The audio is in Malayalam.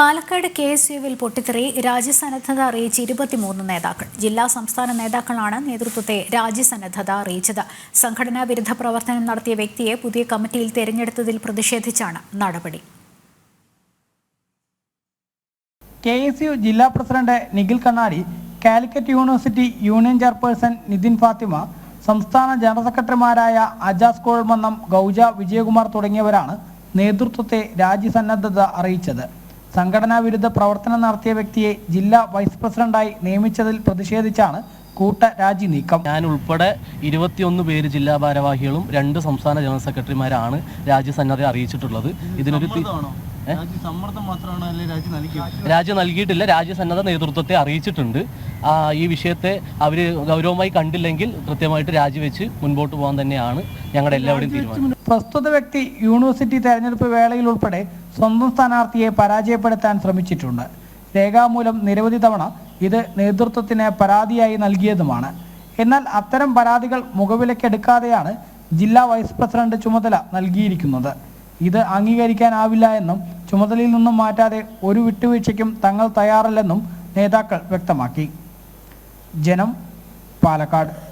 പാലക്കാട് കെ എസ് യുവിൽ പൊട്ടിത്തെറി രാജ്യസന്നദ്ധത അറിയിച്ച് ഇരുപത്തിമൂന്ന് നേതാക്കൾ. ജില്ലാ സംസ്ഥാന നേതാക്കളാണ് നേതൃത്വത്തെ രാജ്യസന്നദ്ധത അറിയിച്ചത്. സംഘടനാ വിരുദ്ധ പ്രവർത്തനം നടത്തിയ വ്യക്തിയെ പുതിയ കമ്മിറ്റിയിൽ തെരഞ്ഞെടുത്തതിൽ പ്രതിഷേധിച്ചാണ് നടപടി. കെ എസ് യു ജില്ലാ president Nikhil Kannadi Calicut university union chairperson Nithin Fathima സംസ്ഥാന ജനറൽ സെക്രട്ടറിമാരായ അജാസ് കോഴമന്നം ഗൗജ വിജയകുമാർ തുടങ്ങിയവരാണ് നേതൃത്വത്തെ രാജ്യസന്നദ്ധത അറിയിച്ചത്. സംഘടനാ വിരുദ്ധ പ്രവർത്തനം നടത്തിയ വ്യക്തിയെ ജില്ലാ വൈസ് പ്രസിഡന്റായി നിയമിച്ചതിൽ പ്രതിഷേധിച്ചാണ് കൂട്ട രാജി നീക്കം. ഞാൻ ഉൾപ്പെടെ ഇരുപത്തിയൊന്ന് പേര് ജില്ലാ ഭാരവാഹികളും രണ്ട് സംസ്ഥാന ജനറൽ സെക്രട്ടറിമാരാണ് രാജ്യസന്നദ്ധ അറിയിച്ചിട്ടുള്ളത്. ഇതിനൊരു രാജ്യം നൽകി രാജ്യം നൽകിയിട്ടില്ല. രാജ്യസന്നദ്ധ നേതൃത്വത്തെ അറിയിച്ചിട്ടുണ്ട്. ഈ വിഷയത്തെ അവർ ഗൗരവമായി കണ്ടില്ലെങ്കിൽ കൃത്യമായിട്ട് രാജിവെച്ച് മുൻപോട്ട് പോകാൻ തന്നെയാണ് ഞങ്ങളുടെ എല്ലാവരുടെയും തീരുമാനം. പ്രസ്തുത വ്യക്തി യൂണിവേഴ്സിറ്റി തെരഞ്ഞെടുപ്പ് വേളയിൽ ഉൾപ്പെടെ സ്വന്തം സ്ഥാനാർത്ഥിയെ പരാജയപ്പെടുത്താൻ ശ്രമിച്ചിട്ടുണ്ട്. രേഖാമൂലം നിരവധി തവണ ഇത് നേതൃത്വത്തിന് പരാതിയായി നൽകിയതുമാണ്. എന്നാൽ അത്തരം പരാതികൾ മുഖവിലക്കെടുക്കാതെയാണ് ജില്ലാ വൈസ് പ്രസിഡന്റ് ചുമതല നൽകിയിരിക്കുന്നത്. ഇത് അംഗീകരിക്കാനാവില്ല എന്നും ചുമതലയിൽ നിന്നും മാറ്റാതെ ഒരു വിട്ടുവീഴ്ചയ്ക്കും തങ്ങൾ തയ്യാറല്ലെന്നും നേതാക്കൾ വ്യക്തമാക്കി. ജനം പാലക്കാട്.